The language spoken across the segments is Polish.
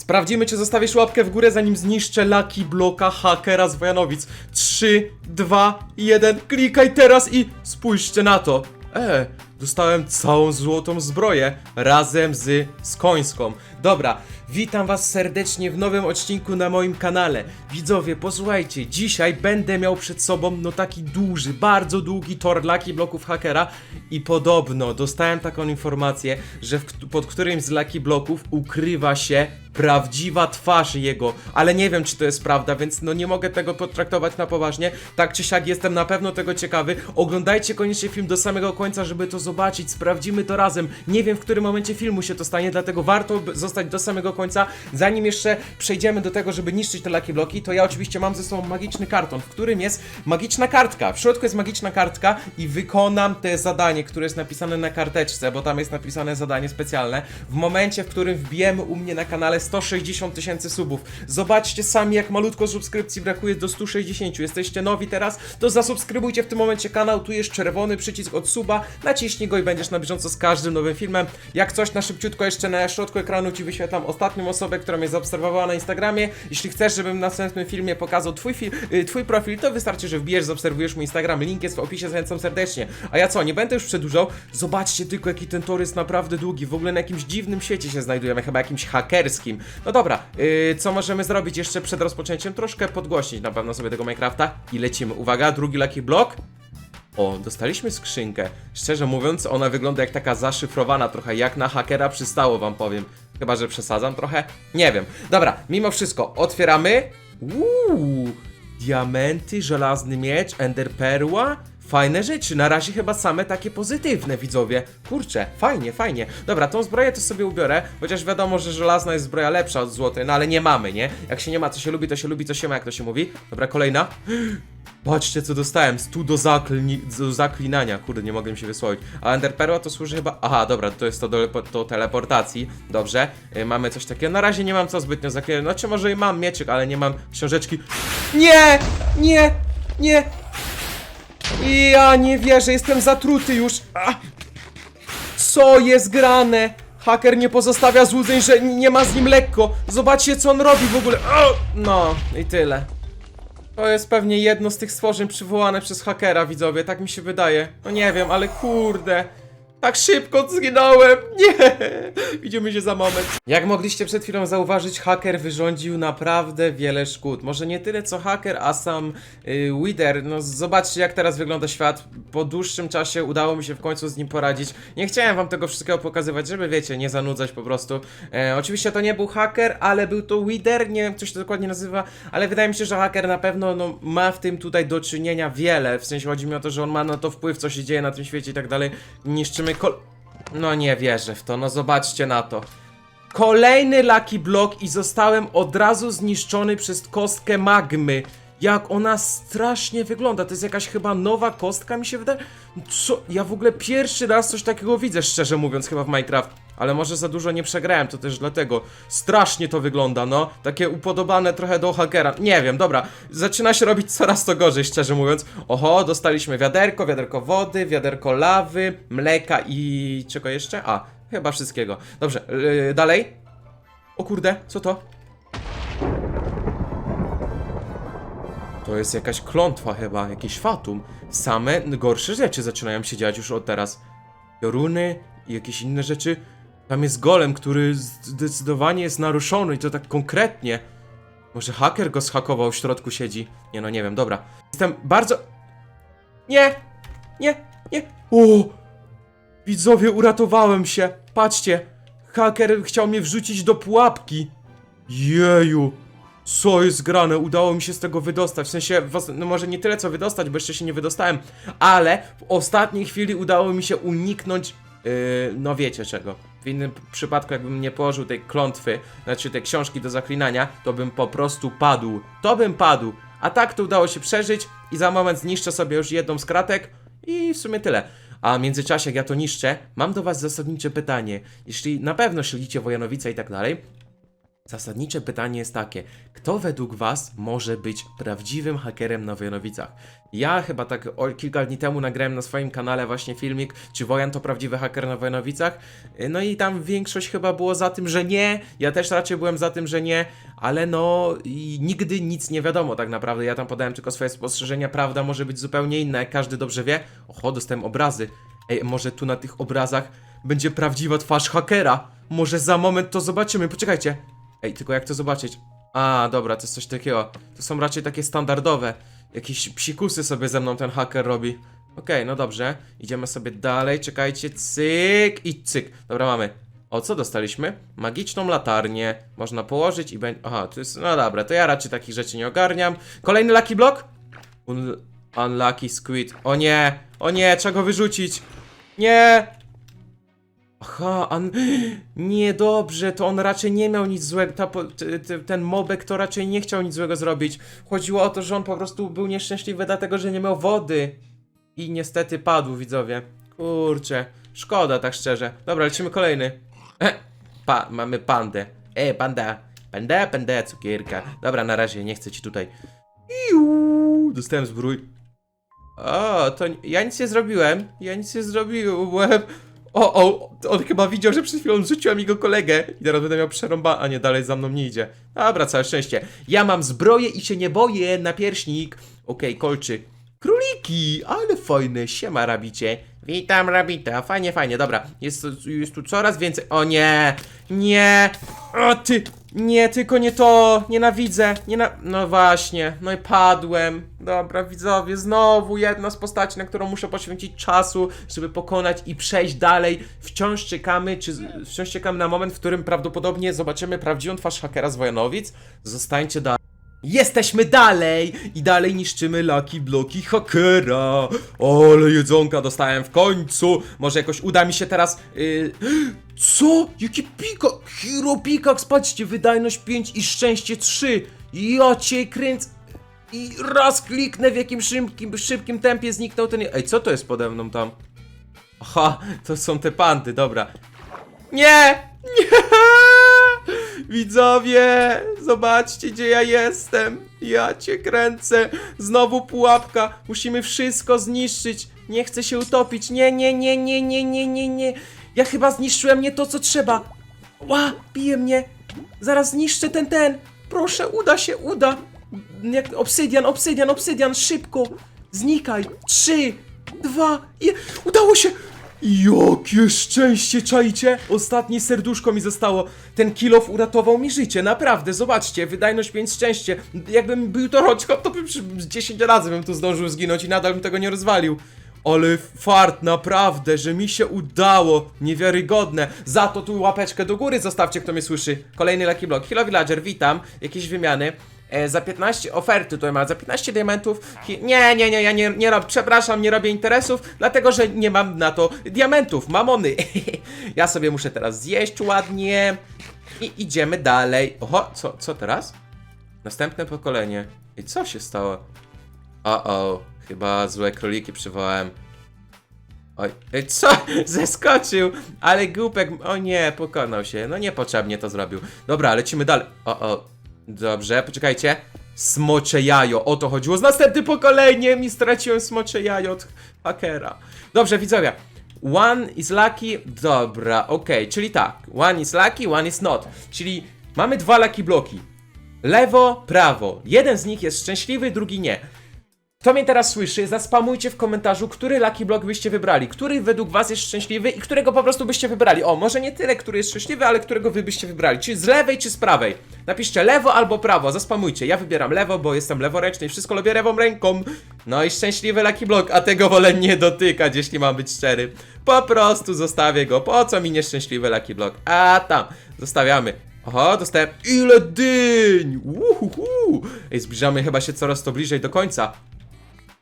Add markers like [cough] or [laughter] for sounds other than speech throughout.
Sprawdzimy, czy zostawisz łapkę w górę, zanim zniszczę Lucky Bloka hakera z Wojanowic. 3, 2, 1, klikaj teraz i spójrzcie na to. E, dostałem całą złotą zbroję razem z Skońską. Dobra, witam was serdecznie w nowym odcinku na moim kanale. Widzowie, posłuchajcie, dzisiaj będę miał przed sobą no taki duży, bardzo długi tor Lucky Bloków hakera i podobno dostałem taką informację, że w, pod którymś z Lucky Bloków ukrywa się prawdziwa twarz jego, ale nie wiem czy to jest prawda, więc no nie mogę tego potraktować na poważnie. Tak czy siak jestem na pewno tego ciekawy. Oglądajcie koniecznie film do samego końca, żeby to zobaczyć. Sprawdzimy to razem. Nie wiem w którym momencie filmu się to stanie, dlatego warto zostać do samego końca. Zanim jeszcze przejdziemy do tego, żeby niszczyć te Lucky Bloki, to ja oczywiście mam ze sobą magiczny karton, w którym jest magiczna kartka. W środku jest magiczna kartka i wykonam te zadanie, które jest napisane na karteczce, bo tam jest napisane zadanie specjalne. W momencie, w którym wbijemy u mnie na kanale 160 tysięcy subów. Zobaczcie sami, jak malutko subskrypcji brakuje do 160. Jesteście nowi teraz, to zasubskrybujcie w tym momencie kanał. Tu jest czerwony przycisk od suba. Naciśnij go i będziesz na bieżąco z każdym nowym filmem. Jak coś na szybciutko jeszcze na środku ekranu Ci wyświetlam ostatnią osobę, która mnie zaobserwowała na Instagramie. Jeśli chcesz, żebym w następnym filmie pokazał Twój, y, twój profil, to wystarczy, że wbijesz, zaobserwujesz mój Instagram. Link jest w opisie, zachęcam serdecznie. A ja co, nie będę już przedłużał. Zobaczcie tylko, jaki ten tor jest naprawdę długi. W ogóle na jakimś dziwnym świecie się znajdujemy, chyba jakimś hakerskim. No dobra, yy, co możemy zrobić jeszcze przed rozpoczęciem? Troszkę podgłośnić na pewno sobie tego Minecrafta i lecimy. Uwaga, drugi Lucky Block. O, dostaliśmy skrzynkę. Szczerze mówiąc, ona wygląda jak taka zaszyfrowana trochę, jak na hakera przystało, wam powiem. Chyba, że przesadzam trochę? Nie wiem. Dobra, mimo wszystko, otwieramy. Uuu, diamenty, żelazny miecz, enderperła. Fajne rzeczy, na razie chyba same takie pozytywne, widzowie. Kurczę, fajnie, fajnie. Dobra, tą zbroję to sobie ubiorę, chociaż wiadomo, że żelazna jest zbroja lepsza od złotej, no ale nie mamy, nie? Jak się nie ma, co się lubi, to się lubi, co się ma, jak to się mówi. Dobra, kolejna. [gasps] Patrzcie, co dostałem. Stu do, zaklini- do zaklinania. Kurde, nie mogłem się wysłowić. A Enderperła to służy chyba... Aha, dobra, to jest to do, do teleportacji. Dobrze. Y, mamy coś takiego. Na razie nie mam co zbytnio zaklinać. Znaczy, może i mam mieczyk, ale nie mam książeczki. Nie! Nie! Nie! Ja nie wierzę, jestem zatruty już. Co jest grane? Haker nie pozostawia złudzeń, że nie ma z nim lekko. Zobaczcie, co on robi w ogóle. No, i tyle. To jest pewnie jedno z tych stworzeń przywołane przez hakera, widzowie, tak mi się wydaje. No nie wiem, ale kurde. Tak szybko zginąłem! Nie! Widzimy się za moment. Jak mogliście przed chwilą zauważyć, haker wyrządził naprawdę wiele szkód. Może nie tyle co haker, a sam y, Wither. No zobaczcie jak teraz wygląda świat. Po dłuższym czasie udało mi się w końcu z nim poradzić. Nie chciałem wam tego wszystkiego pokazywać, żeby wiecie, nie zanudzać po prostu. E, oczywiście to nie był haker, ale był to Wither, nie wiem co się to dokładnie nazywa, ale wydaje mi się, że haker na pewno no, ma w tym tutaj do czynienia wiele. W sensie chodzi mi o to, że on ma na to wpływ, co się dzieje na tym świecie i tak dalej. Niszczymy kol... No nie wierzę w to, no zobaczcie na to. Kolejny Lucky Block i zostałem od razu zniszczony przez kostkę magmy. Jak ona strasznie wygląda. To jest jakaś chyba nowa kostka, mi się wydaje. Co? Ja w ogóle pierwszy raz coś takiego widzę, szczerze mówiąc, chyba w Minecraft. Ale może za dużo nie przegrałem, to też dlatego. Strasznie to wygląda, no. Takie upodobane trochę do hakera. Nie wiem, dobra. Zaczyna się robić coraz to gorzej, szczerze mówiąc. Oho, dostaliśmy wiaderko, wiaderko wody, wiaderko lawy, mleka i... czego jeszcze? A, chyba wszystkiego. Dobrze, yy, dalej. O kurde, co to? To jest jakaś klątwa chyba, jakiś fatum. Same gorsze rzeczy zaczynają się dziać już od teraz. Pioruny i jakieś inne rzeczy. Tam jest golem, który zdecydowanie jest naruszony i to tak konkretnie. Może haker go zhakował, w środku siedzi. Nie no, nie wiem, dobra. Jestem bardzo... Nie! Nie! Nie! O! Widzowie, uratowałem się! Patrzcie! Haker chciał mnie wrzucić do pułapki! Jeju! Co jest grane? Udało mi się z tego wydostać. W sensie, no może nie tyle co wydostać, bo jeszcze się nie wydostałem, ale w ostatniej chwili udało mi się uniknąć, yy, no wiecie czego. W innym przypadku, jakbym nie położył tej klątwy, znaczy tej książki do zaklinania, to bym po prostu padł. To bym padł. A tak to udało się przeżyć i za moment zniszczę sobie już jedną z kratek i w sumie tyle. A w międzyczasie, jak ja to niszczę, mam do was zasadnicze pytanie. Jeśli na pewno śledzicie Wojanowice i tak dalej, Zasadnicze pytanie jest takie, kto według was może być prawdziwym hakerem na Wojanowicach? Ja chyba tak kilka dni temu nagrałem na swoim kanale właśnie filmik, czy Wojan to prawdziwy haker na Wojanowicach? No i tam większość chyba było za tym, że nie, ja też raczej byłem za tym, że nie, ale no nigdy nic nie wiadomo tak naprawdę, ja tam podałem tylko swoje spostrzeżenia, prawda może być zupełnie inna, jak każdy dobrze wie. Oho, dostałem obrazy. Ej, może tu na tych obrazach będzie prawdziwa twarz hakera? Może za moment to zobaczymy, poczekajcie. Ej, tylko jak to zobaczyć? A, dobra, to jest coś takiego. To są raczej takie standardowe. Jakieś psikusy sobie ze mną ten haker robi. Okej, no dobrze. Idziemy sobie dalej, czekajcie, cyk i cyk. Dobra, mamy. O, co dostaliśmy? Magiczną latarnię. Można położyć i będzie... Aha, to jest... No dobra, to ja raczej takich rzeczy nie ogarniam. Kolejny Lucky Block? Un... Unlucky Squid. O nie! O nie, trzeba go wyrzucić! Nie! Aha, an... Niedobrze, to on raczej nie miał nic złego, ta, t, t, ten mobek to raczej nie chciał nic złego zrobić. Chodziło o to, że on po prostu był nieszczęśliwy dlatego, że nie miał wody. I niestety padł, widzowie. Kurczę, szkoda tak szczerze. Dobra, lecimy kolejny. E, pa, mamy pandę. E, panda. Panda, panda, cukierka. Dobra, na razie, nie chcę ci tutaj. Iu, dostałem zbrój. O, to ja nic nie zrobiłem. Ja nic nie zrobiłem. O, o, on chyba widział, że przed chwilą rzuciłem jego kolegę i teraz będę miał przerąba, a nie, dalej za mną nie idzie. Dobra, całe szczęście. Ja mam zbroję i się nie boję, napierśnik. Okej, kolczyk. Króliki, ale fajne, siema rabicie. Witam rabita, fajnie, fajnie, dobra. Jest, jest tu coraz więcej, o nie, nie, o ty, nie, tylko nie to, nienawidzę, niena... No właśnie, no i padłem. Dobra, widzowie, znowu jedna z postaci, na którą muszę poświęcić czasu, żeby pokonać i przejść dalej. Wciąż czekamy, czy wciąż czekamy na moment, w którym prawdopodobnie zobaczymy prawdziwą twarz hakera z Wojanowic. Zostańcie dalej. Jesteśmy dalej i dalej niszczymy laki bloki hakera. Ale jedzonka dostałem w końcu. Może jakoś uda mi się teraz. Yy... [gasps] Co? Jaki pikak? Hero pikak, patrzcie, wydajność 5 i szczęście 3. Ja cię kręcę. I raz kliknę w jakim szybkim, szybkim tempie zniknął ten. Ej, co to jest pode mną tam? Aha, to są te pandy, dobra. Nie! Nie! Widzowie, zobaczcie gdzie ja jestem. Ja cię kręcę. Znowu pułapka. Musimy wszystko zniszczyć. Nie chcę się utopić. Nie, nie, nie, nie, nie, nie, nie, nie. Ja chyba zniszczyłem nie to, co trzeba. Ła, bije mnie. Zaraz zniszczę ten, ten. Proszę, uda się, uda. Jak obsydian, obsydian, obsydian, szybko. Znikaj. Trzy, dwa, i... Udało się! Jakie szczęście, czajcie? Ostatnie serduszko mi zostało. Ten kilof uratował mi życie, naprawdę, zobaczcie, wydajność 5 szczęście. Jakbym był to roczko, to bym przy- z 10 razy bym tu zdążył zginąć i nadal bym tego nie rozwalił. Ale fart, naprawdę, że mi się udało. Niewiarygodne. Za to tu łapeczkę do góry zostawcie, kto mnie słyszy. Kolejny Lucky Block. Hello Villager, witam. Jakieś wymiany. E, za 15 oferty tutaj ma, za 15 diamentów. Nie, nie, nie, ja nie, nie rob, przepraszam, nie robię interesów, dlatego że nie mam na to diamentów, mamony. [laughs] ja sobie muszę teraz zjeść ładnie i idziemy dalej. Oho, co, co teraz? Następne pokolenie. I co się stało? O, o, chyba złe króliki przywołałem. Oj, co? [laughs] Zeskoczył! Ale głupek, o nie, pokonał się. No niepotrzebnie to zrobił. Dobra, lecimy dalej. O, o, dobrze, poczekajcie. Smocze jajo, o to chodziło. Z następnym pokoleniem i straciłem smocze jajo od hakera. Dobrze, widzowie. One is lucky, dobra, okej, czyli tak. One is lucky, one is not. Czyli mamy dwa lucky bloki. Lewo, prawo. Jeden z nich jest szczęśliwy, drugi nie. Kto mnie teraz słyszy, zaspamujcie w komentarzu, który Lucky Block byście wybrali, który według was jest szczęśliwy i którego po prostu byście wybrali. O, może nie tyle, który jest szczęśliwy, ale którego wy byście wybrali. Czy z lewej, czy z prawej. Napiszcie lewo albo prawo, zaspamujcie. Ja wybieram lewo, bo jestem leworęczny i wszystko lubię lewą ręką. No i szczęśliwy Lucky Block, a tego wolę nie dotykać, jeśli mam być szczery. Po prostu zostawię go. Po co mi nieszczęśliwy Lucky Block? A tam, zostawiamy. Oho, dostałem. Ile dyń! Uhuhu! Ej, zbliżamy chyba się coraz to bliżej do końca.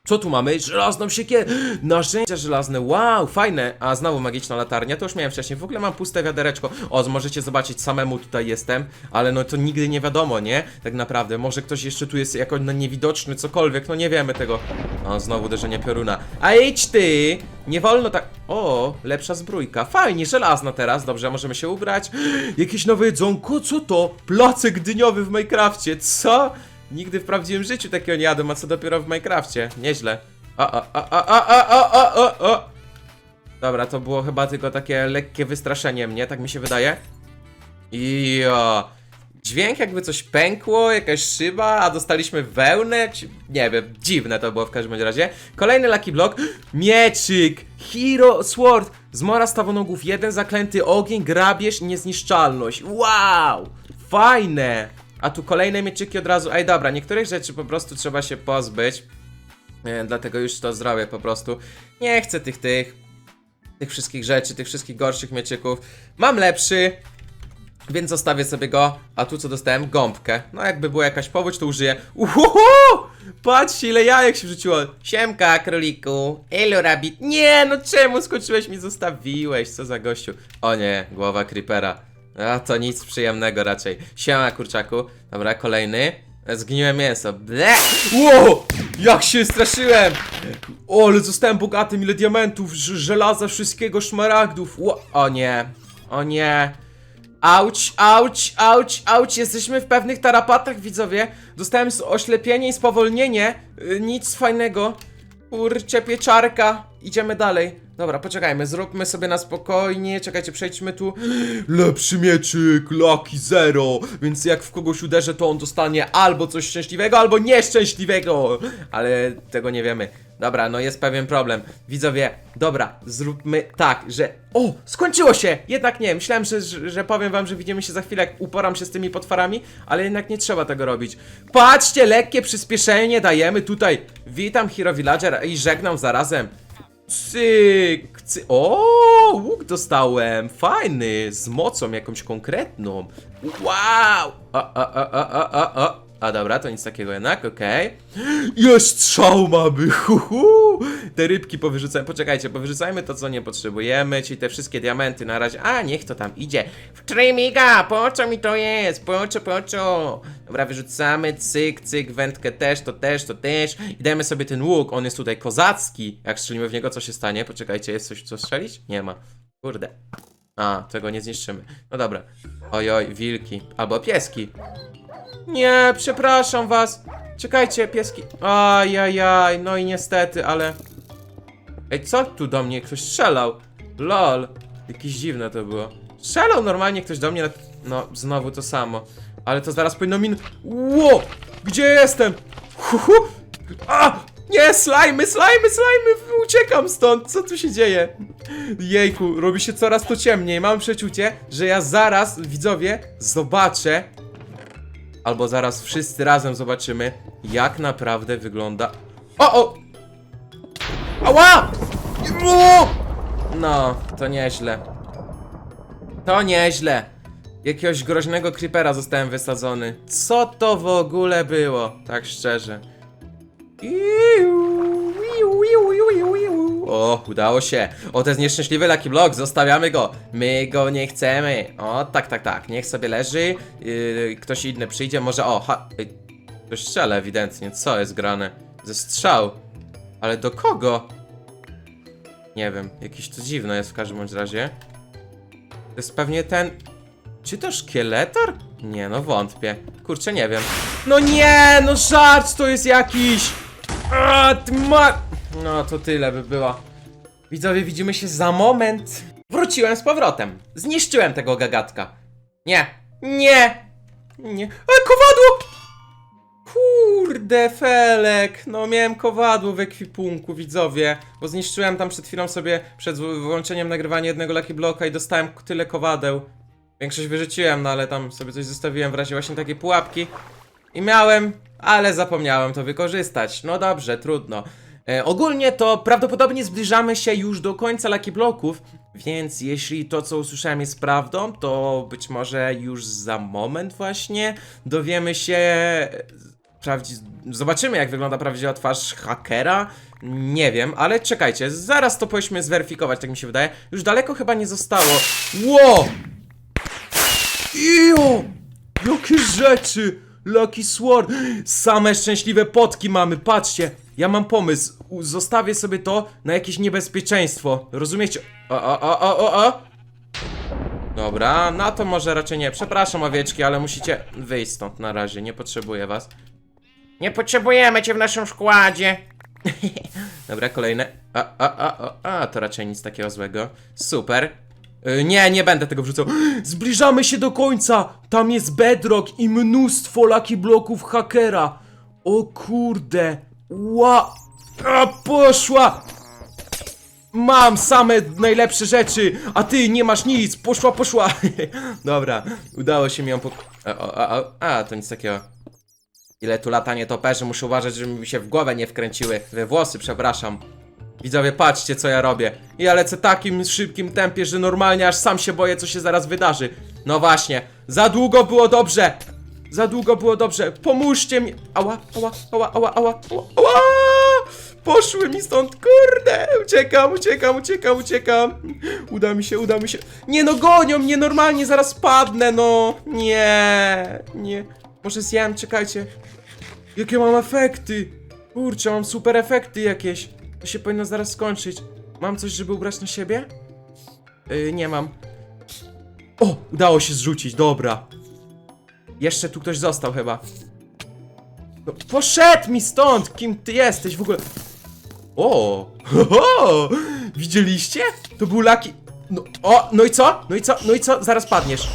Co tu mamy? Żelazną siekierę! Narzędzia żelazne, wow, fajne! A znowu magiczna latarnia, to już miałem wcześniej. W ogóle mam puste wiadereczko. O, możecie zobaczyć, samemu tutaj jestem, ale no to nigdy nie wiadomo, nie? Tak naprawdę, może ktoś jeszcze tu jest jako no, niewidoczny, cokolwiek, no nie wiemy tego. O, znowu uderzenie pioruna. A idź ty! Nie wolno tak... O, lepsza zbrójka. Fajnie, żelazna teraz, dobrze, możemy się ubrać. Jakieś nowe jedzonko, co to? Placek dyniowy w Minecrafcie, co? Nigdy w prawdziwym życiu takiego nie jadłem, a co dopiero w Minecrafcie. Nieźle. A, a, a, a, a, a, a, a, a, a. Dobra, to było chyba tylko takie lekkie wystraszenie mnie, tak mi się wydaje. I Dźwięk jakby coś pękło, jakaś szyba, a dostaliśmy wełnę, czy... nie wiem, dziwne to było w każdym razie. Kolejny Lucky Block, mieczyk, Hero Sword, zmora stawonogów, jeden zaklęty ogień, grabież i niezniszczalność. Wow, fajne. A tu kolejne mieczyki od razu, ej dobra, niektórych rzeczy po prostu trzeba się pozbyć. E, dlatego już to zrobię po prostu. Nie chcę tych, tych, tych wszystkich rzeczy, tych wszystkich gorszych mieczyków. Mam lepszy, więc zostawię sobie go. A tu co dostałem? Gąbkę. No jakby była jakaś powódź, to użyję. Uhuhu! Patrzcie ile jajek się wrzuciło. Siemka, króliku. Elo, rabbit. Nie, no czemu skończyłeś mi zostawiłeś? Co za gościu. O nie, głowa creepera. A to nic przyjemnego raczej. Siema, kurczaku. Dobra, kolejny. Zgniłe mięso. Ble! Wow! Jak się straszyłem! O, ale zostałem bogatym, ile diamentów, żelaza, wszystkiego, szmaragdów. Ło- o nie. O nie. Auć, auć, auć, auć, jesteśmy w pewnych tarapatach, widzowie. Dostałem oślepienie i spowolnienie. Yy, nic fajnego. Kurczę, pieczarka. Idziemy dalej. Dobra, poczekajmy, zróbmy sobie na spokojnie. Czekajcie, przejdźmy tu. Lepszy mieczyk, Lucky Zero. Więc jak w kogoś uderzę, to on dostanie albo coś szczęśliwego, albo nieszczęśliwego. Ale tego nie wiemy. Dobra, no jest pewien problem. Widzowie, dobra, zróbmy tak, że... O, skończyło się! Jednak nie, myślałem, że, że, powiem wam, że widzimy się za chwilę, jak uporam się z tymi potworami, ale jednak nie trzeba tego robić. Patrzcie, lekkie przyspieszenie dajemy tutaj. Witam, Hero Villager i żegnam zarazem. Cyk, cy... O, łuk dostałem, fajny, z mocą jakąś konkretną. Wow! A, a, a, a, a, a, a. Dobra, to nic takiego jednak, okej. Jest strzał mamy, hu, hu. Te rybki powyrzucałem, poczekajcie, powyrzucajmy to, co nie potrzebujemy, czyli te wszystkie diamenty na razie. A, niech to tam idzie. W Trimiga, po co mi to jest? Po co, po co? Dobra, wyrzucamy, cyk, cyk, wędkę też, to też, to też. I dajmy sobie ten łuk, on jest tutaj kozacki. Jak strzelimy w niego, co się stanie? Poczekajcie, jest coś, co strzelić? Nie ma. Kurde. A, tego nie zniszczymy. No dobra. Oj, oj, wilki. Albo pieski. Nie, przepraszam was. Czekajcie, pieski. Ajajaj, no i niestety, ale... Ej, co tu do mnie? Ktoś strzelał. Lol. Jakieś dziwne to było. Strzelał normalnie ktoś do mnie, na- no znowu to samo. Ale to zaraz powinno min... Ło! Gdzie jestem? Hu, hu. A! Nie, slajmy, slajmy, slajmy! Uciekam stąd! Co tu się dzieje? Jejku, robi się coraz to ciemniej. Mam przeczucie, że ja zaraz, widzowie, zobaczę albo zaraz wszyscy razem zobaczymy, jak naprawdę wygląda. O, o! Ała! No, to nieźle. To nieźle. Jakiegoś groźnego creepera zostałem wysadzony. Co to w ogóle było? Tak szczerze. Iu. O, udało się. O, to jest nieszczęśliwy Lucky Block, zostawiamy go. My go nie chcemy. O, tak, tak, tak. Niech sobie leży. Yy, ktoś inny przyjdzie, może. O, ha. Yy, ktoś strzela ewidentnie. Co jest grane? Ze strzał. Ale do kogo? Nie wiem, jakieś to dziwne jest w każdym bądź razie. To jest pewnie ten. Czy to szkieletor? Nie, no wątpię. Kurczę, nie wiem. No nie, no żart to jest jakiś! A, ty ma... No to tyle by było. Widzowie, widzimy się za moment. Wróciłem z powrotem. Zniszczyłem tego gagatka. Nie, nie, nie. A, kowadło! Kurde, Felek, no miałem kowadło w ekwipunku, widzowie, bo zniszczyłem tam przed chwilą sobie, przed w- włączeniem nagrywania jednego Lucky Bloka i dostałem tyle kowadeł. Większość wyrzuciłem, no ale tam sobie coś zostawiłem w razie właśnie takiej pułapki. I miałem, ale zapomniałem to wykorzystać. No dobrze, trudno. E, ogólnie to prawdopodobnie zbliżamy się już do końca Lucky Bloków, więc jeśli to, co usłyszałem jest prawdą, to być może już za moment właśnie dowiemy się Prawdzi... Zobaczymy, jak wygląda prawdziwa twarz hakera. Nie wiem, ale czekajcie, zaraz to powinniśmy zweryfikować, tak mi się wydaje. Już daleko chyba nie zostało. Ło! Ijo! Jakie rzeczy! Lucky Sword! Same szczęśliwe potki mamy, patrzcie! Ja mam pomysł, U- zostawię sobie to na jakieś niebezpieczeństwo. Rozumiecie? O, o, o, o, o, o! Dobra, na to może raczej nie. Przepraszam, owieczki, ale musicie wyjść stąd na razie. Nie potrzebuję was. Nie potrzebujemy cię w naszym składzie. [laughs] Dobra, kolejne. A, a, a, a, a, to raczej nic takiego złego. Super. Y, nie, nie będę tego wrzucał. [gasps] Zbliżamy się do końca! Tam jest bedrock i mnóstwo lucky bloków hakera. O kurde. Ła. A, poszła! Mam same najlepsze rzeczy, a ty nie masz nic. Poszła, poszła. [laughs] Dobra, udało się mi ją pok... A, a, a, a, to nic takiego. Ile tu lata nietoperzy, muszę uważać, żeby mi się w głowę nie wkręciły. We włosy, przepraszam. Widzowie, patrzcie co ja robię. Ja lecę takim szybkim tempie, że normalnie aż sam się boję, co się zaraz wydarzy. No właśnie, za długo było dobrze. Za długo było dobrze. Pomóżcie mi. Ała, ała, ała, ała, ała, ała, ała! Poszły mi stąd, kurde! Uciekam, uciekam, uciekam, uciekam. Uda mi się, uda mi się. Nie no, gonią mnie normalnie, zaraz padnę, no. Nie, nie. Może zjem, czekajcie. Jakie mam efekty? Kurczę, mam super efekty jakieś. To się powinno zaraz skończyć. Mam coś, żeby ubrać na siebie? Yy, nie mam. O, udało się zrzucić, dobra. Jeszcze tu ktoś został chyba. No, poszedł mi stąd! Kim ty jesteś w ogóle? O! Ho, Widzieliście? To był laki. No, o, no i co? No i co? No i co? Zaraz padniesz.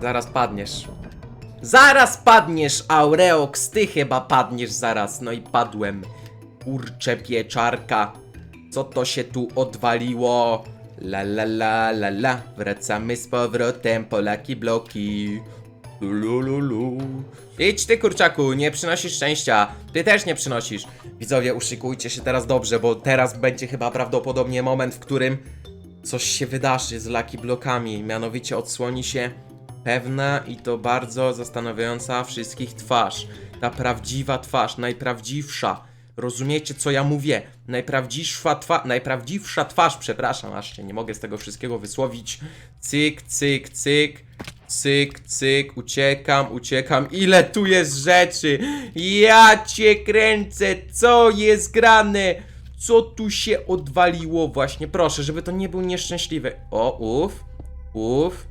Zaraz padniesz. Zaraz padniesz, Aureox, ty chyba padniesz zaraz. No i padłem. Kurcze pieczarka. Co to się tu odwaliło? La la la la la. Wracamy z powrotem, Polaki bloki. Lululu. Idź ty kurczaku, nie przynosisz szczęścia. Ty też nie przynosisz. Widzowie, uszykujcie się teraz dobrze, bo teraz będzie chyba prawdopodobnie moment, w którym coś się wydarzy z Lucky Blokami. Mianowicie odsłoni się pewna i to bardzo zastanawiająca wszystkich twarz. Ta prawdziwa twarz, najprawdziwsza. Rozumiecie, co ja mówię? Najprawdziwsza twarz, najprawdziwsza twarz, przepraszam, aż się nie mogę z tego wszystkiego wysłowić. Cyk, cyk, cyk, cyk, cyk, uciekam, uciekam. Ile tu jest rzeczy? Ja cię kręcę, co jest grane? Co tu się odwaliło właśnie? Proszę, żeby to nie był nieszczęśliwy. O, uf, uf.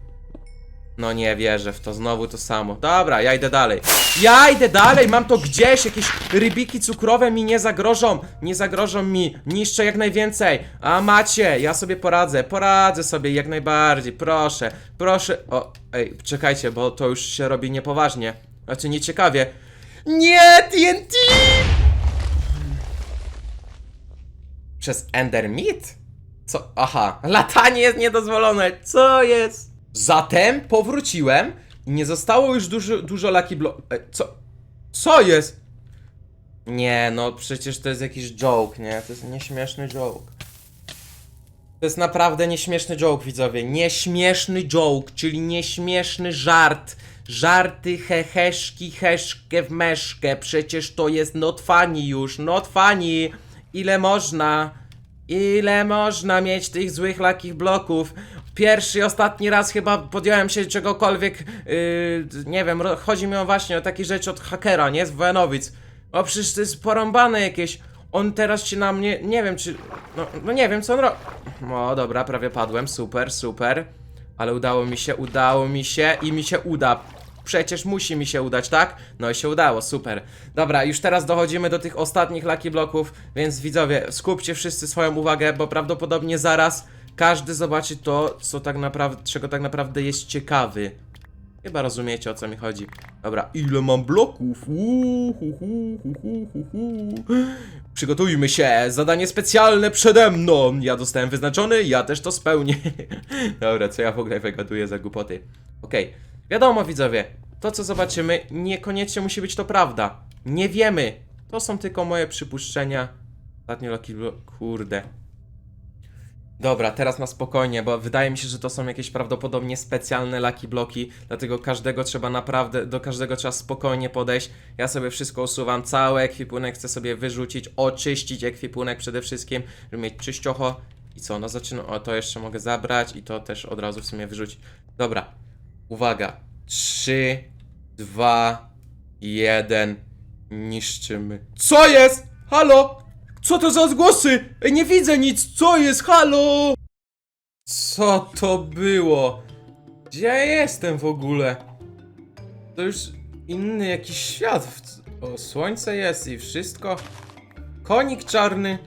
No nie wierzę w to, znowu to samo. Dobra, ja idę dalej. Ja idę dalej, mam to gdzieś, jakieś rybiki cukrowe mi nie zagrożą, nie zagrożą mi, niszczę jak najwięcej. A macie, ja sobie poradzę, poradzę sobie jak najbardziej, proszę, proszę. O, ej, czekajcie, bo to już się robi niepoważnie. Znaczy nieciekawie. Nie, TNT! Przez Ender Meat? Co? Aha, latanie jest niedozwolone. Co jest? Zatem powróciłem i nie zostało już dużo, dużo Lucky Block. E, co? Co jest? Nie, no przecież to jest jakiś joke, nie? To jest nieśmieszny joke. To jest naprawdę nieśmieszny joke, widzowie. Nieśmieszny joke, czyli nieśmieszny żart. Żarty heheszki, heszkę w meszkę. Przecież to jest not funny już, not funny. Ile można? Ile można mieć tych złych lakich bloków? Pierwszy i ostatni raz chyba podjąłem się czegokolwiek, yy, nie wiem, chodzi mi o właśnie o takie rzeczy od hakera, nie? Z Wojanowic. O przecież to jest porąbane jakieś. On teraz się na mnie, nie wiem czy, no, no nie wiem co on robi. O dobra, prawie padłem, super, super. Ale udało mi się, udało mi się i mi się uda. Przecież musi mi się udać, tak? No i się udało, super. Dobra, już teraz dochodzimy do tych ostatnich lucky bloków, więc widzowie, skupcie wszyscy swoją uwagę, bo prawdopodobnie zaraz każdy zobaczy to, co tak naprawdę, czego tak naprawdę jest ciekawy. Chyba rozumiecie o co mi chodzi. Dobra, ile mam bloków? Uuu, hu, hu, hu, hu, hu. Przygotujmy się, zadanie specjalne przede mną. Ja dostałem wyznaczony, ja też to spełnię. [laughs] Dobra, co ja w ogóle wygaduję za głupoty. Okej, wiadomo widzowie, to co zobaczymy niekoniecznie musi być to prawda. Nie wiemy. To są tylko moje przypuszczenia. Ostatnio Block, kurde. Dobra, teraz na spokojnie, bo wydaje mi się, że to są jakieś prawdopodobnie specjalne laki bloki, dlatego każdego trzeba naprawdę, do każdego trzeba spokojnie podejść. Ja sobie wszystko usuwam, cały ekwipunek chcę sobie wyrzucić, oczyścić ekwipunek przede wszystkim, żeby mieć czyściocho. I co, no zaczynam, o to jeszcze mogę zabrać i to też od razu w sumie wyrzucić. Dobra, uwaga, 3, 2, 1, niszczymy. Co jest? Halo? Co to za odgłosy? Ej, nie widzę nic, co jest? Halo? Co to było? Gdzie ja jestem w ogóle? To już inny jakiś świat. O, słońce jest i wszystko. Konik czarny.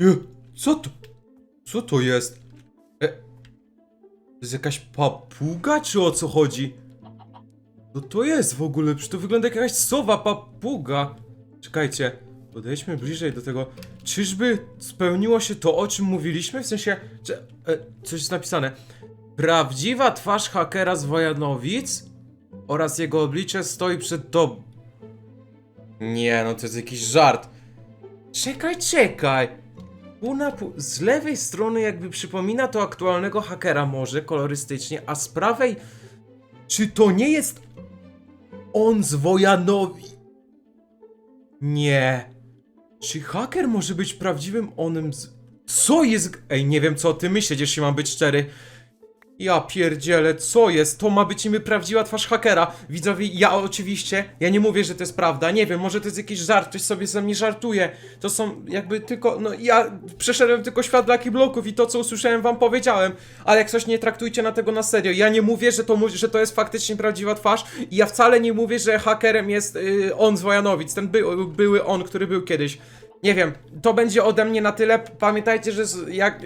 E, co to? Co to jest? To jest jakaś papuga, czy o co chodzi? Co to jest w ogóle? Przecież to wygląda jak jakaś sowa papuga. Czekajcie, podejdźmy bliżej do tego. Czyżby spełniło się to, o czym mówiliśmy? W sensie, że, e, coś jest napisane. Prawdziwa twarz hakera z Wojanowic oraz jego oblicze stoi przed tobą. Nie, no to jest jakiś żart. Czekaj, czekaj. Z lewej strony jakby przypomina to aktualnego hakera może kolorystycznie, a z prawej... Czy to nie jest on z Wojanowi? Nie. Czy haker może być prawdziwym onem z... Co jest... Ej, nie wiem co o tym myśleć, jeśli mam być szczery. Ja pierdzielę, co jest? To ma być niby prawdziwa twarz hakera. Widzowie, ja oczywiście, ja nie mówię, że to jest prawda, nie wiem, może to jest jakiś żart, ktoś sobie ze mnie żartuje. To są jakby tylko, no ja przeszedłem tylko świat Lucky Bloków i to, co usłyszałem wam powiedziałem. Ale jak coś nie traktujcie na tego na serio. Ja nie mówię, że to, że to jest faktycznie prawdziwa twarz i ja wcale nie mówię, że hakerem jest y, on z Wojanowic, ten by, były on, który był kiedyś. Nie wiem, to będzie ode mnie na tyle. Pamiętajcie, że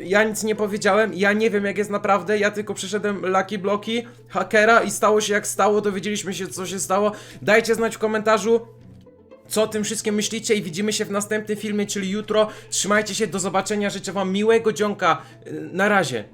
ja nic nie powiedziałem, ja nie wiem jak jest naprawdę, ja tylko przeszedłem Lucky Bloki, hakera i stało się jak stało, dowiedzieliśmy się co się stało. Dajcie znać w komentarzu, co o tym wszystkim myślicie i widzimy się w następnym filmie, czyli jutro. Trzymajcie się, do zobaczenia, życzę wam miłego dzionka. Na razie.